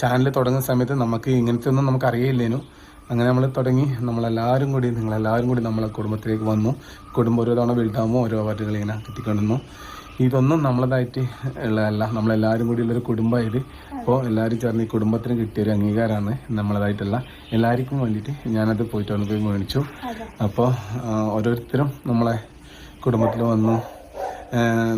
Channel തുടങ്ങുന്ന സമയത്ത് നമുക്ക് ഇങ്ങനത്തെ ഒന്നും നമുക്ക് അറിയില്ലേനു അങ്ങനെ നമ്മൾ തുടങ്ങി. നമ്മളെല്ലാവരും കൂടി നിങ്ങളെല്ലാവരും കൂടി നമ്മളെ കുടുംബത്തിലേക്ക് വന്നു. കുടുംബം ഓരോ തവണ വലുതാകുമ്പോൾ ഓരോ അവാർഡുകൾ ഇങ്ങനെ കിട്ടിക്കൊണ്ടിരുന്നു. ഇതൊന്നും നമ്മളതായിട്ട് ഉള്ളതല്ല. നമ്മളെല്ലാവരും കൂടി ഉള്ളൊരു കുടുംബമായത്. അപ്പോൾ എല്ലാവരും ചേർന്ന് ഈ കുടുംബത്തിന് കിട്ടിയൊരു അംഗീകാരമാണ് നമ്മളതായിട്ടുള്ള. എല്ലാവർക്കും വേണ്ടിയിട്ട് ഞാനത് പോയിട്ട് പോയി മേടിച്ചു. അപ്പോൾ ഓരോരുത്തരും നമ്മളെ കുടുംബത്തിൽ വന്നു.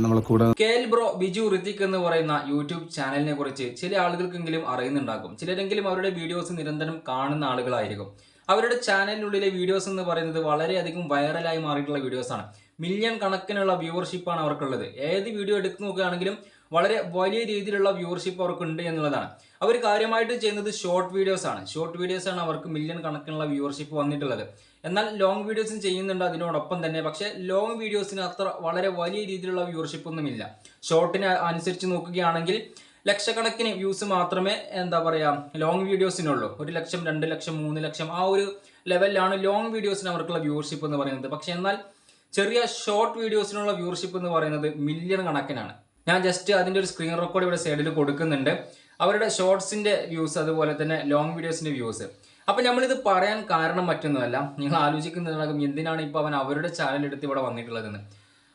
നമ്മളെ കൂടെ കെൽ ബ്രോ ബിജു ഋതിക് എന്ന് പറയുന്ന യൂട്യൂബ് ചാനലിനെ കുറിച്ച് ചില ആളുകൾക്കെങ്കിലും അറിയുന്നുണ്ടാകും. ചിലരെങ്കിലും അവരുടെ വീഡിയോസ് നിരന്തരം കാണുന്ന ആളുകളായിരിക്കും. അവരുടെ ചാനലിനുള്ളിലെ വീഡിയോസ് എന്ന് പറയുന്നത് വളരെയധികം വൈറലായി മാറിയിട്ടുള്ള വീഡിയോസ് ആണ് മില്യൺ കണക്കിനുള്ള വ്യൂവർഷിപ്പാണ് അവർക്കുള്ളത്. ഏത് വീഡിയോ എടുത്തു നോക്കുകയാണെങ്കിലും വളരെ വലിയ രീതിയിലുള്ള വ്യൂവർഷിപ്പ് അവർക്കുണ്ട് എന്നുള്ളതാണ്. അവർ കാര്യമായിട്ട് ചെയ്യുന്നത് ഷോർട്ട് വീഡിയോസ് ആണ്. ഷോർട്ട് വീഡിയോസ് ആണ് അവർക്ക് മില്യൺ കണക്കിനുള്ള വ്യൂവർഷിപ്പ് വന്നിട്ടുള്ളത്. എന്നാൽ ലോങ് വീഡിയോസും ചെയ്യുന്നുണ്ട് അതിനോടൊപ്പം തന്നെ. പക്ഷേ ലോങ് വീഡിയോസിന് അത്ര വളരെ വലിയ രീതിയിലുള്ള വ്യൂവർഷിപ്പ് ഒന്നുമില്ല. ഷോർട്ടിന് അനുസരിച്ച് നോക്കുകയാണെങ്കിൽ ലക്ഷക്കണക്കിന് വ്യൂസ് മാത്രമേ എന്താ പറയുക ലോങ് വീഡിയോസിനുള്ളൂ ഒരു ലക്ഷം രണ്ട് ലക്ഷം മൂന്ന് ലക്ഷം ആ ഒരു ലെവലിലാണ് ലോങ് വീഡിയോസിന് അവർക്കുള്ള വ്യൂവർഷിപ്പ് എന്ന് പറയുന്നത്. പക്ഷേ എന്നാൽ ചെറിയ ഷോർട്ട് വീഡിയോസിനുള്ള വ്യൂവർഷിപ്പ് എന്ന് പറയുന്നത് മില്യൺ കണക്കിനാണ്. ഞാൻ ജസ്റ്റ് അതിന്റെ ഒരു സ്ക്രീൻ റെക്കോർഡ് ഇവിടെ സൈഡിൽ കൊടുക്കുന്നുണ്ട്. അവരുടെ ഷോർട്സിന്റെ വ്യൂസ് അതുപോലെ തന്നെ ലോങ് വീഡിയോസിന്റെ വ്യൂസ് അപ്പം നമ്മളിത് പറയാൻ കാരണം മറ്റൊന്നുമല്ല. നിങ്ങൾ ആലോചിക്കുന്നതിനകം എന്തിനാണ് ഇപ്പോൾ അവൻ അവരുടെ ചാനൽ എടുത്ത് ഇവിടെ വന്നിട്ടുള്ളതെന്ന്.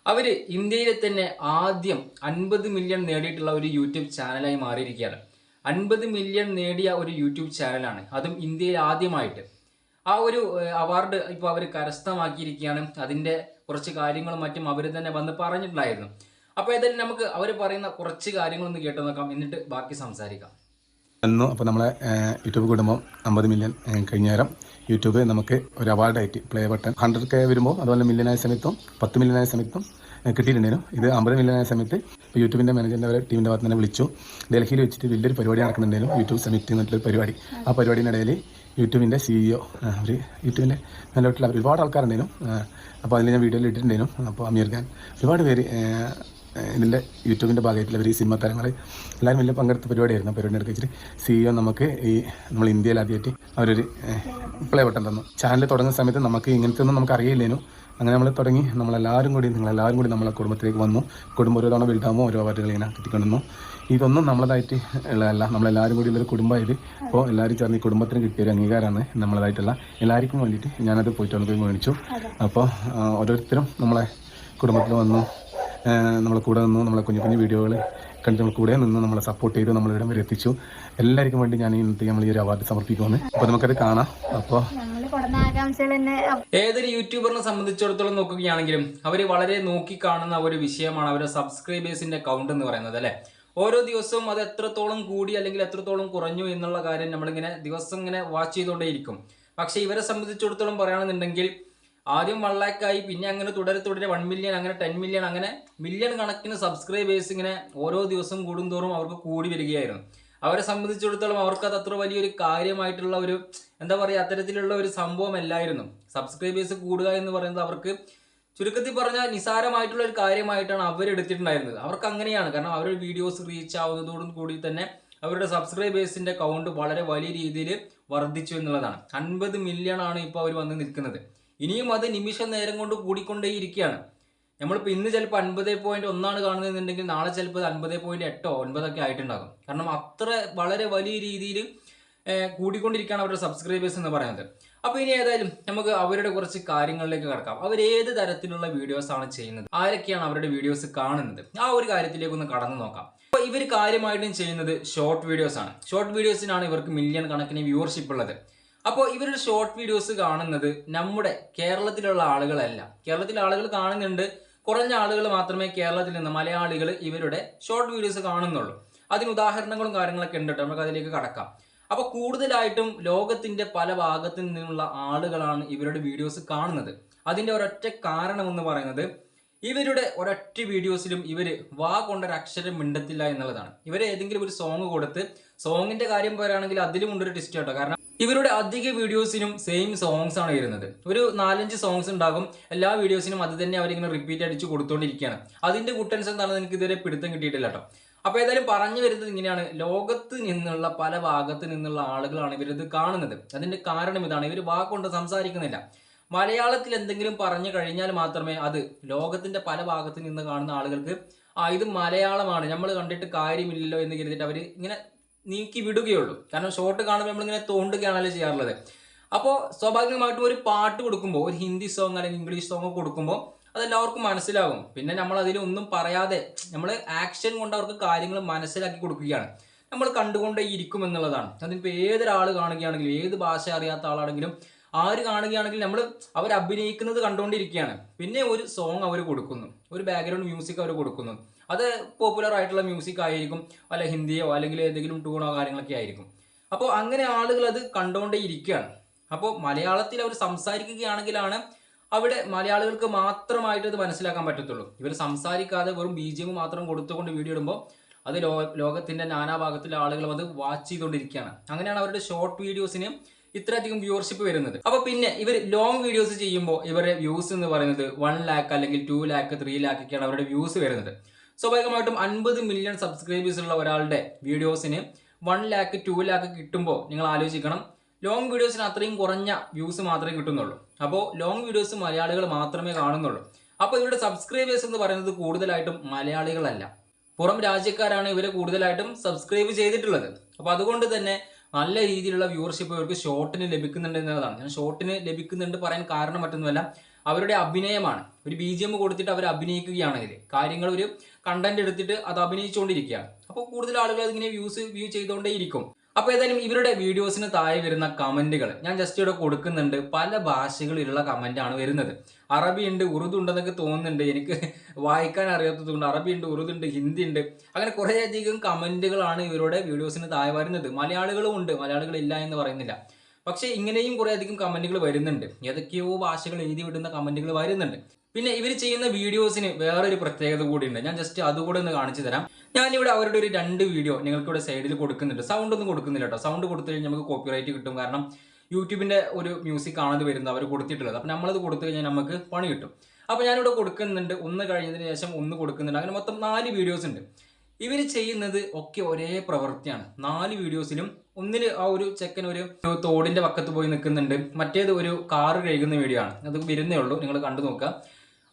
അവർ ഇന്ത്യയിലെ തന്നെ ആദ്യം അൻപത് മില്യൺ നേടിയിട്ടുള്ള ഒരു യൂട്യൂബ് ചാനലായി മാറിയിരിക്കുകയാണ്. അൻപത് മില്യൺ നേടിയ ഒരു യൂട്യൂബ് ചാനലാണ് അതും ഇന്ത്യയിൽ ആദ്യമായിട്ട്. ആ ഒരു അവാർഡ് ഇപ്പോൾ അവർ കരസ്ഥമാക്കിയിരിക്കുകയാണ്. അതിന്റെ കുറച്ച് കാര്യങ്ങളും മറ്റും അവർ തന്നെ വന്ന് പറഞ്ഞിട്ടുണ്ടായിരുന്നു. അപ്പോൾ ഏതായാലും നമുക്ക് അവർ പറയുന്ന കുറച്ച് കാര്യങ്ങളൊന്ന് കേട്ടു നോക്കാം. എന്നിട്ട് ബാക്കി സംസാരിക്കാം. എന്നു അപ്പോൾ നമ്മളെ യൂട്യൂബ് കുടുംബം അമ്പത് മില്യൺ ഏഹ്, കഴിഞ്ഞ നേരം യൂട്യൂബ് നമുക്ക് ഒരു അവാർഡായിട്ട് പ്ലേ ബട്ടൺ ഹൺഡ്രഡ് കെ വരുമ്പോൾ അതുപോലെ മില്യനായ സമയത്തും പത്ത് മില്യനായ സമയത്തും കിട്ടിയിട്ടുണ്ടായിരുന്നു. ഇത് അമ്പത് മില്യനായ സമയത്ത് യൂട്യൂബിന്റെ മാനേജറിന്റെ അവരെ ടീമിന്റെ ഭാഗത്ത് തന്നെ വിളിച്ചു. ഡൽഹിയിൽ വെച്ചിട്ട് വലിയൊരു പരിപാടി നടക്കുന്നുണ്ടായിരുന്നു. യൂട്യൂബ് സമിറ്റ് എന്നിട്ടുള്ള പരിപാടി. ആ പരിപാടിയിനിടയിൽ യൂട്യൂബിന്റെ സിഇഒ അവർ യൂട്യൂബിന്റെ നിലവിലുള്ള ഒരുപാട് ആൾക്കാരുണ്ടായിരുന്നു. അപ്പോൾ അതിൽ ഞാൻ വീഡിയോയിൽ ഇട്ടിട്ടുണ്ടായിരുന്നു. അപ്പോൾ അമീർ ഖാൻ ഒരുപാട് പേര് ഇതിന്റെ യൂട്യൂബിന്റെ ഭാഗമായിട്ടുള്ള ഒരു സിനിമ താരങ്ങൾ എല്ലാവരും വലിയ പങ്കെടുത്ത പരിപാടിയായിരുന്നു. പരിപാടി എടുത്ത് വെച്ചിട്ട് സിഇഒ നമുക്ക് ഈ നമ്മൾ ഇന്ത്യയിൽ ആദ്യമായിട്ട് അവരൊരു പ്ലേ ബട്ടൺ തന്നു. ചാനൽ തുടങ്ങുന്ന സമയത്ത് നമുക്ക് ഇങ്ങനത്തെ ഒന്നും നമുക്ക് അറിയില്ലേനു. അങ്ങനെ നമ്മൾ തുടങ്ങി. നമ്മളെല്ലാവരും കൂടി നിങ്ങളെല്ലാവരും കൂടി നമ്മളെ കുടുംബത്തിലേക്ക് വന്നു. കുടുംബം ഓരോ തവണ വലുതാകുമ്പോൾ ഓരോ അവാർഡുകൾ ഇങ്ങനെ കിട്ടിക്കൊണ്ടുവന്നു ഇതൊന്നും നമ്മളതായിട്ട് ഉള്ളതല്ല. നമ്മളെല്ലാവരും കൂടി ഉള്ളൊരു കുടുംബമായത്. അപ്പോൾ എല്ലാവരും ചേർന്ന് ഈ കുടുംബത്തിന് കിട്ടിയൊരു അംഗീകാരമാണ് നമ്മളതായിട്ടുള്ള. എല്ലാവർക്കും വേണ്ടിയിട്ട് ഞാനത് പോയിട്ട് പോയി മേടിച്ചു. അപ്പോൾ ഓരോരുത്തരും നമ്മളെ കുടുംബത്തിൽ വന്നു. നമ്മളെ കൂടെ നിന്ന് നമ്മളെ കുഞ്ഞു കുഞ്ഞു വീഡിയോകൾ കണ്ട് നമ്മൾ കൂടെ നിന്ന് നമ്മളെ സപ്പോർട്ട് ചെയ്ത് നമ്മളിവിടെ വരെ എത്തിച്ചു. എല്ലാവർക്കും വേണ്ടി ഞാൻ ഇന്നത്തെ നമ്മൾ ഈ ഒരു അവാർഡ് സമർപ്പിക്കുമെന്ന് അപ്പോൾ നമുക്കത് കാണാം. അപ്പോൾ ഏതൊരു യൂട്യൂബറിനെ സംബന്ധിച്ചിടത്തോളം നോക്കുകയാണെങ്കിലും അവർ വളരെ നോക്കി കാണുന്ന ഒരു വിഷയമാണ് അവരുടെ സബ്സ്ക്രൈബേഴ്സിന്റെ കൗണ്ട് എന്ന് പറയുന്നത് അല്ലെ? ഓരോ ദിവസവും അത് എത്രത്തോളം കൂടി അല്ലെങ്കിൽ എത്രത്തോളം കുറഞ്ഞു എന്നുള്ള കാര്യം നമ്മളിങ്ങനെ ദിവസം ഇങ്ങനെ വാച്ച് ചെയ്തുകൊണ്ടേയിരിക്കും. പക്ഷെ ഇവരെ സംബന്ധിച്ചിടത്തോളം പറയുകയാണെന്നുണ്ടെങ്കിൽ ആദ്യം വൺ ലാക്ക് ആയി പിന്നെ അങ്ങനെ തുടരെ തുടരെ വൺ മില്യൺ അങ്ങനെ ടെൻ മില്യൺ അങ്ങനെ മില്യൺ കണക്കിന് സബ്സ്ക്രൈബേഴ്സ് ഇങ്ങനെ ഓരോ ദിവസം കൂടുന്തോറും അവർക്ക് കൂടി വരികയായിരുന്നു. അവരെ സംബന്ധിച്ചിടത്തോളം അവർക്ക് അത് അത്ര വലിയൊരു കാര്യമായിട്ടുള്ള ഒരു എന്താ പറയുക അത്തരത്തിലുള്ള ഒരു സംഭവം അല്ലായിരുന്നു സബ്സ്ക്രൈബേഴ്സ് കൂടുക എന്ന് പറയുന്നത് അവർക്ക് ചുരുക്കത്തിൽ പറഞ്ഞാൽ നിസാരമായിട്ടുള്ള ഒരു കാര്യമായിട്ടാണ് അവർ എടുത്തിട്ടുണ്ടായിരുന്നത്. അവർക്ക് അങ്ങനെയാണ്. കാരണം അവരുടെ വീഡിയോസ് റീച്ച് ആവുന്നതോടും കൂടി തന്നെ അവരുടെ സബ്സ്ക്രൈബേഴ്സിന്റെ കൗണ്ട് വളരെ വലിയ രീതിയിൽ വർദ്ധിച്ചു എന്നുള്ളതാണ്. അൻപത് മില്യൺ ആണ് ഇപ്പോൾ അവർ വന്ന് നിൽക്കുന്നത്. ഇനിയും അത് നിമിഷ നേരം കൊണ്ട് കൂടിക്കൊണ്ടേയിരിക്കുകയാണ്. നമ്മളിപ്പോൾ ഇന്ന് ചിലപ്പോൾ അൻപത് പോയിന്റ് ഒന്നാണ് കാണുന്നതെന്നുണ്ടെങ്കിൽ നാളെ ചിലപ്പോൾ അത് അൻപത് പോയിന്റ് എട്ടോ ഒൻപതൊക്കെ ആയിട്ടുണ്ടാകും. കാരണം അത്ര വളരെ വലിയ രീതിയിൽ കൂടിക്കൊണ്ടിരിക്കുകയാണ് അവരുടെ സബ്സ്ക്രൈബേഴ്സ് എന്ന് പറയുന്നത്. അപ്പോൾ ഇനി ഏതായാലും നമുക്ക് അവരുടെ കുറച്ച് കാര്യങ്ങളിലേക്ക് കടക്കാം. അവർ ഏത് തരത്തിലുള്ള വീഡിയോസ് ആണ് ചെയ്യുന്നത്? ആരൊക്കെയാണ് അവരുടെ വീഡിയോസ് കാണുന്നത്? ആ ഒരു കാര്യത്തിലേക്ക് ഒന്ന് കടന്നു നോക്കാം. അപ്പോൾ ഇവർ കാര്യമായിട്ടും ചെയ്യുന്നത് ഷോർട്ട് വീഡിയോസ് ആണ്. ഷോർട്ട് വീഡിയോസിനാണ് ഇവർക്ക് മില്യൺ കണക്കിന് വ്യൂവർഷിപ്പ് ഉള്ളത്. അപ്പോൾ ഇവരുടെ ഷോർട്ട് വീഡിയോസ് കാണുന്നത് നമ്മുടെ കേരളത്തിലുള്ള ആളുകളല്ല. കേരളത്തിലെ ആളുകൾ കാണുന്നുണ്ട്. കുറഞ്ഞ ആളുകൾ മാത്രമേ കേരളത്തിൽ നിന്ന് മലയാളികൾ ഇവരുടെ ഷോർട്ട് വീഡിയോസ് കാണുന്നുള്ളൂ. അതിന് ഉദാഹരണങ്ങളും കാര്യങ്ങളൊക്കെ ഉണ്ട് നമുക്ക് അതിലേക്ക് കടക്കാം. അപ്പോൾ കൂടുതലായിട്ടും ലോകത്തിന്റെ പല ഭാഗത്തു നിന്നുള്ള ആളുകളാണ് ഇവരുടെ വീഡിയോസ് കാണുന്നത്. അതിന്റെ ഒരൊറ്റ കാരണം എന്ന് പറയുന്നത് ഇവരുടെ ഒരൊറ്റ വീഡിയോസിലും ഇവർ വാ കൊണ്ടൊരു അക്ഷരം മിണ്ടത്തില്ല എന്നുള്ളതാണ്. ഇവരെ ഏതെങ്കിലും ഒരു സോങ് കൊടുത്ത് സോങ്ങിന്റെ കാര്യം പറയുകയാണെങ്കിൽ അതിലും ഉണ്ടൊരു ടിസ്റ്റ് കേട്ടോ. കാരണം ഇവരുടെ അധിക വീഡിയോസിനും സെയിം സോങ്സ് ആണ് വരുന്നത്. ഒരു നാലഞ്ച് സോങ്സ് ഉണ്ടാകും. എല്ലാ വീഡിയോസിനും അത് തന്നെ അവരിങ്ങനെ റിപ്പീറ്റ് അടിച്ച് കൊടുത്തുകൊണ്ടിരിക്കുകയാണ് അതിന്റെ കുട്ടൻസ് എന്താണെന്ന് എനിക്ക് ഇതുവരെ പിടുത്തം കിട്ടിയിട്ടില്ല കേട്ടോ അപ്പൊ ഏതായാലും പറഞ്ഞു വരുന്നത് ഇങ്ങനെയാണ്. ലോകത്ത് നിന്നുള്ള പല ഭാഗത്ത് നിന്നുള്ള ആളുകളാണ് ഇവരിത് കാണുന്നത്. അതിന്റെ കാരണം ഇതാണ്. ഇവർ വാക്കുകൊണ്ട് സംസാരിക്കുന്നില്ല. മലയാളത്തിൽ എന്തെങ്കിലും പറഞ്ഞു കഴിഞ്ഞാൽ മാത്രമേ അത് ലോകത്തിന്റെ പല ഭാഗത്ത് നിന്ന് കാണുന്ന ആളുകൾക്ക് ആ ഇത് മലയാളമാണ്. നമ്മൾ കണ്ടിട്ട് കാര്യമില്ലല്ലോ എന്ന് കരുതിയിട്ട് അവർ ഇങ്ങനെ നീക്കി വിടുകയുള്ളൂ. കാരണം ഷോർട്ട് കാണുമ്പോൾ നമ്മളിങ്ങനെ തോണ്ടുകയാണല്ലോ ചെയ്യാറുള്ളത്. അപ്പോൾ സ്വാഭാവികമായിട്ടും ഒരു പാട്ട് കൊടുക്കുമ്പോൾ ഒരു ഹിന്ദി സോങ് അല്ലെങ്കിൽ ഇംഗ്ലീഷ് സോങ് കൊടുക്കുമ്പോൾ അതെല്ലാവർക്കും മനസ്സിലാകും. പിന്നെ നമ്മൾ അതിലൊന്നും പറയാതെ നമ്മൾ ആക്ഷൻ കൊണ്ട് അവർക്ക് കാര്യങ്ങൾ മനസ്സിലാക്കി കൊടുക്കുകയാണ്. നമ്മൾ കണ്ടുകൊണ്ടേ ഇരിക്കും എന്നുള്ളതാണ്. അതിനിപ്പോൾ ഏതൊരാൾ കാണുകയാണെങ്കിലും ഏത് ഭാഷ അറിയാത്ത ആളാണെങ്കിലും ആര് കാണുകയാണെങ്കിൽ നമ്മൾ അവർ അഭിനയിക്കുന്നത് കണ്ടുകൊണ്ടിരിക്കുകയാണ്. പിന്നെ ഒരു സോങ് അവർ കൊടുക്കുന്നു. ഒരു ബാക്ക്ഗ്രൗണ്ട് മ്യൂസിക് അവർ കൊടുക്കുന്നു. അത് പോപ്പുലർ ആയിട്ടുള്ള മ്യൂസിക് ആയിരിക്കും അല്ല ഹിന്ദിയോ അല്ലെങ്കിൽ ഏതെങ്കിലും ടൂണോ കാര്യങ്ങളൊക്കെ ആയിരിക്കും. അപ്പോൾ അങ്ങനെ ആളുകൾ അത് കണ്ടുകൊണ്ടേ ഇരിക്കുകയാണ്. അപ്പോൾ മലയാളത്തിൽ അവർ സംസാരിക്കുകയാണെങ്കിലാണ് അവിടെ മലയാളികൾക്ക് മാത്രമായിട്ട് അത് മനസ്സിലാക്കാൻ പറ്റത്തുള്ളൂ. ഇവർ സംസാരിക്കാതെ വെറും ബി ജി എം മാത്രം കൊടുത്തുകൊണ്ട് വീഡിയോ ഇടുമ്പോൾ അത് ലോ ലോകത്തിന്റെ നാനാഭാഗത്തിലെ ആളുകളും അത് വാച്ച് ചെയ്തുകൊണ്ടിരിക്കുകയാണ് അങ്ങനെയാണ് അവരുടെ ഷോർട്ട് വീഡിയോസിന് ഇത്രയധികം വ്യൂവർഷിപ്പ് വരുന്നത്. അപ്പോൾ പിന്നെ ഇവർ ലോങ് വീഡിയോസ് ചെയ്യുമ്പോൾ ഇവരുടെ വ്യൂസ് എന്ന് പറയുന്നത് വൺ ലാക്ക് അല്ലെങ്കിൽ ടു ലാക്ക് ത്രീ ലാക്ക് ഒക്കെയാണ് അവരുടെ വ്യൂസ് വരുന്നത്. സ്വാഭാവികമായിട്ടും അൻപത് മില്യൺ സബ്സ്ക്രൈബേഴ്സ് ഉള്ള ഒരാളുടെ വീഡിയോസിന് വൺ ലാക്ക് ടു ലാക്ക് കിട്ടുമ്പോൾ നിങ്ങൾ ആലോചിക്കണം. ലോങ് വീഡിയോസിന് അത്രയും കുറഞ്ഞ വ്യൂസ് മാത്രമേ കിട്ടുന്നുള്ളൂ. അപ്പോൾ ലോങ് വീഡിയോസ് മലയാളികൾ മാത്രമേ കാണുന്നുള്ളൂ. അപ്പോൾ ഇവരുടെ സബ്സ്ക്രൈബേഴ്സ് എന്ന് പറയുന്നത് കൂടുതലായിട്ടും മലയാളികളല്ല. പുറം രാജ്യക്കാരാണ് ഇവരെ കൂടുതലായിട്ടും സബ്സ്ക്രൈബ് ചെയ്തിട്ടുള്ളത്. അപ്പോൾ അതുകൊണ്ട് തന്നെ നല്ല രീതിയിലുള്ള വ്യൂവർഷിപ്പ് ഇവർക്ക് ഷോർട്ടിന് ലഭിക്കുന്നുണ്ട് എന്നുള്ളതാണ്. ഞാൻ ഷോർട്ടിന് ലഭിക്കുന്നുണ്ട് പറയാൻ കാരണം മറ്റൊന്നുമല്ല. അവരുടെ അഭിനയമാണ്. ഒരു ബി ജി എം കൊടുത്തിട്ട് അവർ അഭിനയിക്കുകയാണെങ്കിൽ കാര്യങ്ങൾ ഒരു കണ്ടന്റ് എടുത്തിട്ട് അത് അഭിനയിച്ചുകൊണ്ടിരിക്കുകയാണ് അപ്പോൾ കൂടുതൽ ആളുകൾ അതിങ്ങനെ വ്യൂസ് വ്യൂ ചെയ്തുകൊണ്ടേയിരിക്കും അപ്പോൾ ഏതായാലും ഇവരുടെ വീഡിയോസിന് താഴെ വരുന്ന കമന്റുകൾ ഞാൻ ജസ്റ്റ് ഇവിടെ കൊടുക്കുന്നുണ്ട്. പല ഭാഷകളിലുള്ള കമന്റ് ആണ് വരുന്നത്. അറബി ഉണ്ട് ഉറുദു ഉണ്ടെന്നൊക്കെ തോന്നുന്നുണ്ട്. എനിക്ക് വായിക്കാൻ അറിയാത്തതുകൊണ്ട് അറബി ഉണ്ട് ഉറുദു ഉണ്ട് ഹിന്ദി ഉണ്ട് അങ്ങനെ കുറേയധികം കമന്റുകളാണ് ഇവരുടെ വീഡിയോസിന് താഴെ വരുന്നത്. മലയാളികളും ഉണ്ട്. മലയാളികൾ ഇല്ല എന്ന് പറയുന്നില്ല. പക്ഷേ ഇങ്ങനെയും കുറേ അധികം കമന്റുകൾ വരുന്നുണ്ട്. ഏതൊക്കെയോ ഭാഷകൾ എഴുതി വിടുന്ന കമന്റുകൾ വരുന്നുണ്ട്. പിന്നെ ഇവർ ചെയ്യുന്ന വീഡിയോസിന് വേറൊരു പ്രത്യേകത കൂടിയുണ്ട്. ഞാൻ ജസ്റ്റ് അതുകൂടെ ഒന്ന് കാണിച്ചു തരാം. ഞാനിവിടെ അവരുടെ ഒരു രണ്ട് വീഡിയോ നിങ്ങൾക്ക് ഇവിടെ സൈഡിൽ കൊടുക്കുന്നുണ്ട്. സൗണ്ട് ഒന്നും കൊടുക്കുന്നില്ല കേട്ടോ സൗണ്ട് കൊടുത്തു കഴിഞ്ഞാൽ നമുക്ക് കോപ്പിറൈറ്റ് കിട്ടും. കാരണം യൂട്യൂബിന്റെ ഒരു മ്യൂസിക് ആണ് ഇത് വരുന്നത് അവർ കൊടുത്തിട്ടുള്ളത്. അപ്പം നമ്മളത് കൊടുത്തു കഴിഞ്ഞാൽ നമുക്ക് പണി കിട്ടും. അപ്പോൾ ഞാനിവിടെ കൊടുക്കുന്നുണ്ട്. ഒന്ന് കഴിഞ്ഞതിന് ശേഷം ഒന്ന് കൊടുക്കുന്നുണ്ട്. അങ്ങനെ മൊത്തം നാല് വീഡിയോസ് ഉണ്ട്. ഇവർ ചെയ്യുന്നത് ഒക്കെ ഒരേ പ്രവൃത്തിയാണ്. നാല് വീഡിയോസിലും ഒന്നിൽ ആ ഒരു ചെക്കൻ ഒരു തോടിന്റെ പക്കത്ത് പോയി നിൽക്കുന്നുണ്ട്. മറ്റേത് ഒരു കാറ് കഴുകുന്ന വീഡിയോ ആണ്. അത് വരുന്നേ ഉള്ളൂ. നിങ്ങൾ കണ്ടു നോക്കുക.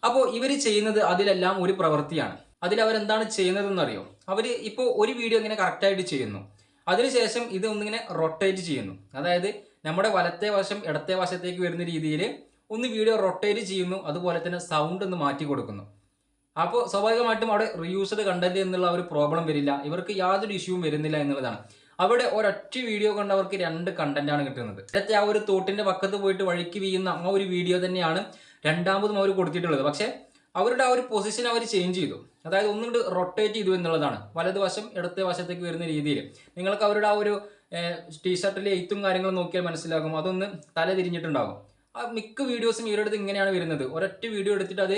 അപ്പോൾ ഇവർ ചെയ്യുന്നത് അതിലെല്ലാം ഒരു പ്രവൃത്തിയാണ്. അതിൽ അവരെന്താണ് ചെയ്യുന്നതെന്നറിയോ? അവർ ഇപ്പോൾ ഒരു വീഡിയോ ഇങ്ങനെ കറക്റ്റായിട്ട് ചെയ്യുന്നു. അതിനുശേഷം ഇത് ഒന്നിങ്ങനെ റൊട്ടേറ്റ് ചെയ്യുന്നു. അതായത് നമ്മുടെ വലത്തെ വശം ഇടത്തെ വശത്തേക്ക് വരുന്ന രീതിയിൽ ഒന്ന് വീഡിയോ റൊട്ടേറ്റ് ചെയ്യുന്നു. അതുപോലെ തന്നെ സൗണ്ട് ഒന്ന് മാറ്റി കൊടുക്കുന്നു. അപ്പോൾ സ്വാഭാവികമായിട്ടും അവിടെ റിയൂസ്ഡ് കണ്ടന്റ് എന്നുള്ള ഒരു പ്രോബ്ലം വരില്ല. ഇവർക്ക് യാതൊരു ഇഷ്യൂവും വരുന്നില്ല എന്നുള്ളതാണ്. അവിടെ ഒരൊറ്റ വീഡിയോ കണ്ട് അവർക്ക് രണ്ട് കണ്ടന്റ് ആണ് കിട്ടുന്നത്. നേരത്തെ ആ ഒരു തോട്ടിന്റെ പക്കത്ത് പോയിട്ട് വഴിക്ക് വീയുന്ന ആ ഒരു വീഡിയോ തന്നെയാണ് രണ്ടാമതും അവർ കൊടുത്തിട്ടുള്ളത്. പക്ഷേ അവരുടെ ആ ഒരു പൊസിഷൻ അവർ ചേഞ്ച് ചെയ്തു. അതായത് ഒന്നുകൊണ്ട് റൊട്ടേറ്റ് ചെയ്തു എന്നുള്ളതാണ്. വലതുവശം ഇടത്തെ വശത്തേക്ക് വരുന്ന രീതിയിൽ. നിങ്ങൾക്ക് അവരുടെ ആ ഒരു ടീഷർട്ടിലെ എയ്ത്തും കാര്യങ്ങളും നോക്കിയാൽ മനസ്സിലാകും. അതൊന്ന് തല തിരിഞ്ഞിട്ടുണ്ടാകും. മിക്ക വീഡിയോസും ഇവരുടെ ഇങ്ങനെയാണ് വരുന്നത്. ഒരൊറ്റ വീഡിയോ എടുത്തിട്ട് അത്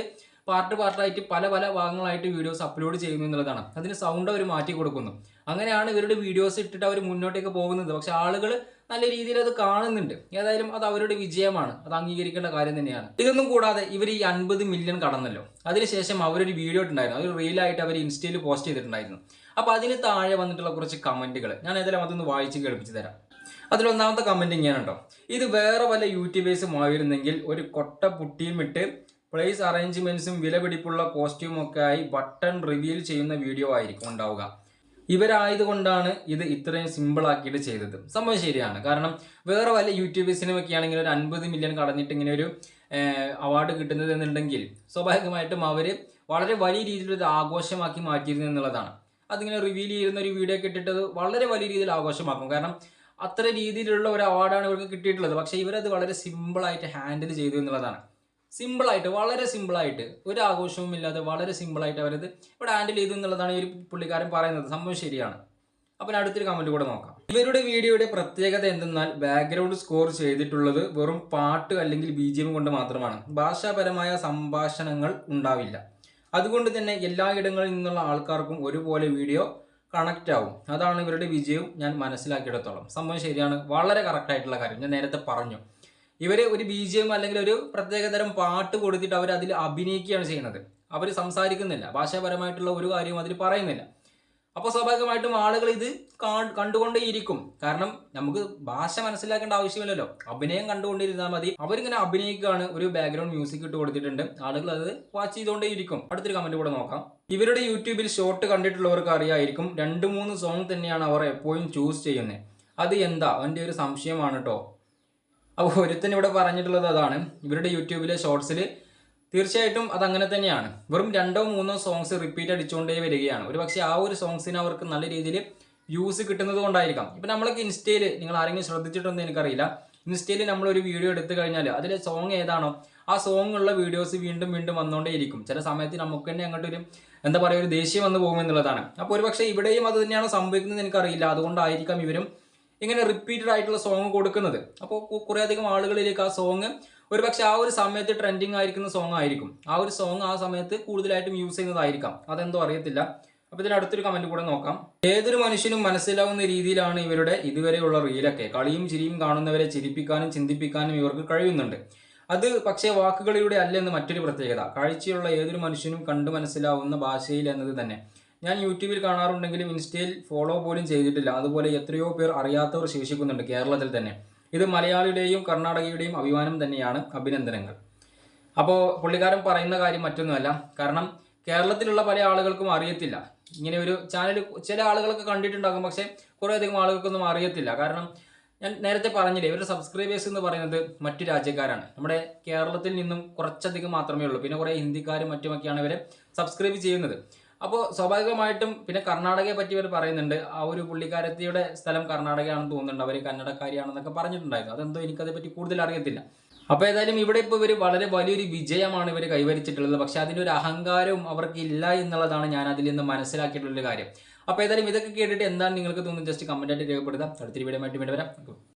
പാർട്ട് പാർട്ടായിട്ട് പല പല ഭാഗങ്ങളായിട്ട് വീഡിയോസ് അപ്ലോഡ് ചെയ്യുന്നു എന്നുള്ളതാണ്. അതിന് സൗണ്ട് അവർ മാറ്റി കൊടുക്കുന്നു. അങ്ങനെയാണ് ഇവരുടെ വീഡിയോസ് ഇട്ടിട്ട് അവർ മുന്നോട്ടേക്ക് പോകുന്നത്. പക്ഷെ ആളുകൾ നല്ല രീതിയിൽ അത് കാണുന്നുണ്ട്. ഏതായാലും അത് അവരുടെ വിജയമാണ്. അത് അംഗീകരിക്കേണ്ട കാര്യം തന്നെയാണ്. ഇതൊന്നും കൂടാതെ ഇവർ ഈ അൻപത് മില്യൺ കടന്നല്ലോ. അതിനുശേഷം അവരൊരു വീഡിയോ ഇട്ടുണ്ടായിരുന്നു അവർ റീലായിട്ട് അവർ ഇൻസ്റ്റയിൽ പോസ്റ്റ് ചെയ്തിട്ടുണ്ടായിരുന്നു. അപ്പോൾ അതിന് താഴെ വന്നിട്ടുള്ള കുറച്ച് കമന്റുകൾ ഞാൻ ഏതായാലും അതൊന്ന് വായിച്ച് കേൾപ്പിച്ച് തരാം. അതിലൊന്നാമത്തെ കമന്റ് ഇങ്ങനെയുണ്ടോ ഇത് വേറെ വല്ല യൂട്യൂബേഴ്സും ആയിരുന്നെങ്കിൽ ഒരു കൊട്ട പുട്ടിയും ഇട്ട് പ്ലേസ് അറേഞ്ച്മെന്റ്സും വിലപിടിപ്പുള്ള കോസ്റ്റ്യൂം ഒക്കെ ആയി ബട്ടൺ റിവീൽ ചെയ്യുന്ന വീഡിയോ ആയിരിക്കും ഉണ്ടാവുക. ഇവരായതുകൊണ്ടാണ് ഇത് ഇത്രയും സിമ്പിൾ ആക്കിയിട്ട് ചെയ്തത്. സംഭവം ശരിയാണ്. കാരണം വേറെ വല്ല യൂട്യൂബേഴ്സിനും ഒക്കെ ആണെങ്കിൽ ഒരു അൻപത് മില്യൺ കടന്നിട്ട് ഇങ്ങനെ ഒരു അവാർഡ് കിട്ടുന്നത് എന്നുണ്ടെങ്കിൽ സ്വാഭാവികമായിട്ടും അവർ വളരെ വലിയ രീതിയിൽ ഒരു ആഘോഷമാക്കി മാറ്റിയിരുന്നു എന്നുള്ളതാണ്. അതിങ്ങനെ റിവീൽ ചെയ്യുന്ന ഒരു വീഡിയോ ഒക്കെ വളരെ വലിയ രീതിയിൽ ആഘോഷമാക്കും. കാരണം അത്ര രീതിയിലുള്ള ഒരു അവാർഡാണ് ഇവർക്ക് കിട്ടിയിട്ടുള്ളത്. പക്ഷേ ഇവരത് വളരെ സിമ്പിളായിട്ട് ഹാൻഡിൽ ചെയ്തു എന്നുള്ളതാണ്. സിമ്പിളായിട്ട് വളരെ സിമ്പിളായിട്ട് ഒരു ആഘോഷവും ഇല്ലാതെ വളരെ സിമ്പിളായിട്ട് അവരത് ഇവിടെ ഹാൻഡിൽ ചെയ്തു എന്നുള്ളതാണ് ഈ ഒരു പുള്ളിക്കാരൻ പറയുന്നത്. സംഭവം ശരിയാണ്. അപ്പം അടുത്തൊരു കമന്റ് കൂടെ നോക്കാം. ഇവരുടെ വീഡിയോയുടെ പ്രത്യേകത എന്തെന്നാൽ ബാക്ക്ഗ്രൗണ്ട് സ്കോർ ചെയ്തിട്ടുള്ളത് വെറും പാട്ട് അല്ലെങ്കിൽ ബി ജി എം കൊണ്ട് മാത്രമാണ്. ഭാഷാപരമായ സംഭാഷണങ്ങൾ ഉണ്ടാവില്ല. അതുകൊണ്ട് തന്നെ എല്ലായിടങ്ങളിൽ നിന്നുള്ള ആൾക്കാർക്കും ഒരുപോലെ വീഡിയോ കണക്റ്റ് ആവും. അതാണ് ഇവരുടെ വിജയവും ഞാൻ മനസ്സിലാക്കിയിടത്തോളം. സംഭവം ശരിയാണ്. വളരെ കറക്റ്റ് ആയിട്ടുള്ള കാര്യം. ഞാൻ നേരത്തെ പറഞ്ഞു. ഇവർ ഒരു ബി ജി എം അല്ലെങ്കിൽ ഒരു പ്രത്യേകതരം പാട്ട് കൊടുത്തിട്ട് അവർ അതിൽ അഭിനയിക്കുകയാണ് ചെയ്യുന്നത്. അവർ സംസാരിക്കുന്നില്ല. ഭാഷാപരമായിട്ടുള്ള ഒരു കാര്യവും അതിൽ പറയുന്നില്ല. അപ്പോൾ സ്വാഭാവികമായിട്ടും ആളുകൾ ഇത് കണ്ടുകൊണ്ടേയിരിക്കും. കാരണം നമുക്ക് ഭാഷ മനസ്സിലാക്കേണ്ട ആവശ്യമില്ലല്ലോ. അഭിനയം കണ്ടുകൊണ്ടിരുന്നാൽ മതി. അവരിങ്ങനെ അഭിനയിക്കുകയാണ്. ഒരു ബാക്ക്ഗ്രൗണ്ട് മ്യൂസിക് ഇട്ട് കൊടുത്തിട്ടുണ്ട്. ആളുകൾ അത് വാച്ച് ചെയ്തുകൊണ്ടേയിരിക്കും അടുത്തൊരു കമന്റ് കൂടെ നോക്കാം. ഇവരുടെ യൂട്യൂബിൽ ഷോർട്ട് കണ്ടിട്ടുള്ളവർക്ക് അറിയായിരിക്കും. രണ്ട് മൂന്ന് സോങ് തന്നെയാണ് അവർ എപ്പോഴും ചൂസ് ചെയ്യുന്നത് അത് എന്താ? എന്റെ ഒരു സംശയമാണ് കേട്ടോ അപ്പോൾ ഒരുത്തൻ ഇവിടെ പറഞ്ഞിട്ടുള്ളത് അതാണ്. ഇവരുടെ യൂട്യൂബിലെ ഷോർട്സിൽ തീർച്ചയായിട്ടും അത് അങ്ങനെ തന്നെയാണ്. വെറും രണ്ടോ മൂന്നോ സോങ്സ് റിപ്പീറ്റ് അടിച്ചുകൊണ്ടേ വരികയാണ്. ഒരു പക്ഷേ ആ ഒരു സോങ്സിന് അവർക്ക് നല്ല രീതിയിൽ വ്യൂസ് കിട്ടുന്നത് കൊണ്ടായിരിക്കാം. ഇപ്പം നമ്മളൊക്കെ ഇൻസ്റ്റയിൽ നിങ്ങൾ ആരെങ്കിലും ശ്രദ്ധിച്ചിട്ടുണ്ടെന്ന് എനിക്കറിയില്ല. ഇൻസ്റ്റയിൽ ഒരു വീഡിയോ എടുത്തു കഴിഞ്ഞാൽ അതിലെ സോങ് ഏതാണോ ആ സോങ് ഉള്ള വീഡിയോസ് വീണ്ടും വീണ്ടും വന്നുകൊണ്ടേയിരിക്കും ചില സമയത്ത് നമുക്ക് തന്നെ അങ്ങോട്ടൊരു എന്താ പറയുക ഒരു ദേഷ്യം വന്നു പോകുമെന്നുള്ളതാണ് അപ്പോൾ ഒരു പക്ഷേ ഇവിടെയും അത് തന്നെയാണ് സംഭവിക്കുന്നത് എനിക്കറിയില്ല. അതുകൊണ്ടായിരിക്കാം ഇവരും ഇങ്ങനെ റിപ്പീറ്റഡ് ആയിട്ടുള്ള സോങ് കൊടുക്കുന്നത്. അപ്പോൾ കുറേയധികം ആളുകളിലേക്ക് ആ സോങ് ഒരു പക്ഷേ ആ ഒരു സമയത്ത് ട്രെൻഡിങ് ആയിരിക്കുന്ന സോങ് ആയിരിക്കും. ആ ഒരു സോങ് ആ സമയത്ത് കൂടുതലായിട്ടും യൂസ് ചെയ്യുന്നതായിരിക്കാം. അതെന്തോ അറിയത്തില്ല. അപ്പോൾ ഇതിൽ അടുത്തൊരു കമന്റ് കൂടെ നോക്കാം. ഏതൊരു മനുഷ്യനും മനസ്സിലാവുന്ന രീതിയിലാണ് ഇവരുടെ ഇതുവരെയുള്ള റീലൊക്കെ കളിയും ചിരിയും കാണുന്നവരെ ചിരിപ്പിക്കാനും ചിന്തിപ്പിക്കാനും ഇവർക്ക് കഴിയുന്നുണ്ട്. അത് പക്ഷേ വാക്കുകളിലൂടെ അല്ലെന്ന് മറ്റൊരു പ്രത്യേകത. കാഴ്ചയുള്ള ഏതൊരു മനുഷ്യനും കണ്ടു മനസ്സിലാവുന്ന ഭാഷയിൽ എന്നത് തന്നെ. ഞാൻ യൂട്യൂബിൽ കാണാറുണ്ടെങ്കിലും ഇൻസ്റ്റയിൽ ഫോളോ പോലും ചെയ്തിട്ടില്ല. അതുപോലെ എത്രയോ പേർ അറിയാത്തവർ ശേഷിക്കുന്നുണ്ട് കേരളത്തിൽ തന്നെ. ഇത് മലയാളിയുടെയും കർണാടകയുടെയും അഭിമാനം തന്നെയാണ്. അഭിനന്ദനങ്ങൾ. അപ്പോൾ പുള്ളിക്കാരൻ പറയുന്ന കാര്യം മറ്റൊന്നുമല്ല. കാരണം കേരളത്തിലുള്ള പല ആളുകൾക്കും അറിയത്തില്ല. ഇങ്ങനെ ഒരു ചാനൽ ചില ആളുകളൊക്കെ കണ്ടിട്ടുണ്ടാകും. പക്ഷേ കുറേ അധികം ആളുകൾക്കൊന്നും അറിയത്തില്ല. കാരണം ഞാൻ നേരത്തെ പറഞ്ഞില്ലേ ഇവരുടെ സബ്സ്ക്രൈബേഴ്സ് എന്ന് പറയുന്നത് മറ്റു രാജ്യക്കാരാണ്. നമ്മുടെ കേരളത്തിൽ നിന്നും കുറച്ചധികം മാത്രമേ ഉള്ളൂ. പിന്നെ കുറേ ഹിന്ദിക്കാരും മറ്റുമൊക്കെയാണ് ഇവരെ സബ്സ്ക്രൈബ് ചെയ്യുന്നത്. അപ്പോൾ സ്വാഭാവികമായിട്ടും പിന്നെ കർണാടകയെ പറ്റി ഇവർ പറയുന്നുണ്ട്. ആ ഒരു പുള്ളിക്കാരത്തിയുടെ സ്ഥലം കർണാടകയാണെന്ന് തോന്നുന്നുണ്ട്. അവർ കന്നഡക്കാരിയാണെന്നൊക്കെ പറഞ്ഞിട്ടുണ്ടായിരുന്നു. അതെന്തോ എനിക്കതേ പറ്റി കൂടുതൽ അറിയത്തില്ല. അപ്പോൾ ഏതായാലും ഇവിടെ ഇപ്പോൾ ഇവർ വളരെ വലിയൊരു വിജയമാണ് ഇവർ കൈവരിച്ചിട്ടുള്ളത്. പക്ഷെ ഒരു അഹങ്കാരവും അവർക്ക് ഇല്ല എന്നുള്ളതാണ് ഞാൻ അതിൽ നിന്ന് മനസ്സിലാക്കിയിട്ടുള്ളൊരു കാര്യം. അപ്പോൾ ഏതായാലും ഇതൊക്കെ കേട്ടിട്ട് എന്താണ് നിങ്ങൾക്ക് തോന്നുന്നത്? ജസ്റ്റ് കമന്റായിട്ട് രേഖപ്പെടുത്താം. അടുത്തൊരു വീഡിയോ ആയിട്ട് വരാം.